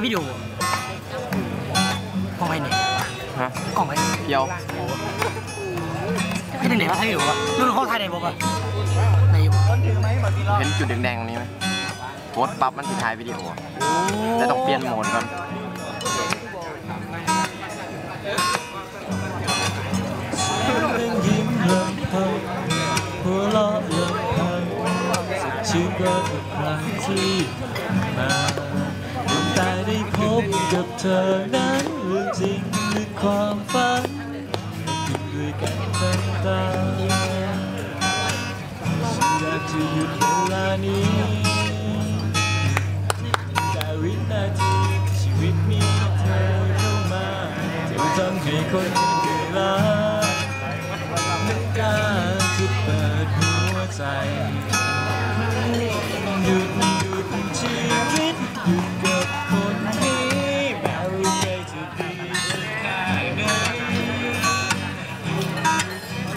ายวิดีโอกล้องไว้ไหนฮะกล้องไว้เพียวไม่ได้ไหนว่าถ่ายวิดีโอวะรุ่นเขาถ่ายไหนบอกว่าไหนอยู่เห็นจุดแดงๆตรงนี้ไหมกดปั๊บมันสิถ่ายวิดีโอแต่ต้องเปลี่ยนโหมดก่อนยิ้มลำพังหัวเราะลำพังสดชื่นกว่าทุกครั้งที่มา เธอนั้นเรื่องจริงหรือความฝันด้วยกันเป็นตาฉันอยากจะหยุดเวลานี้แต่วินาทีชีวิตมีเธอเข้ามาเธอทำให้คนเกิดลากล้าจะเปิดหัวใจ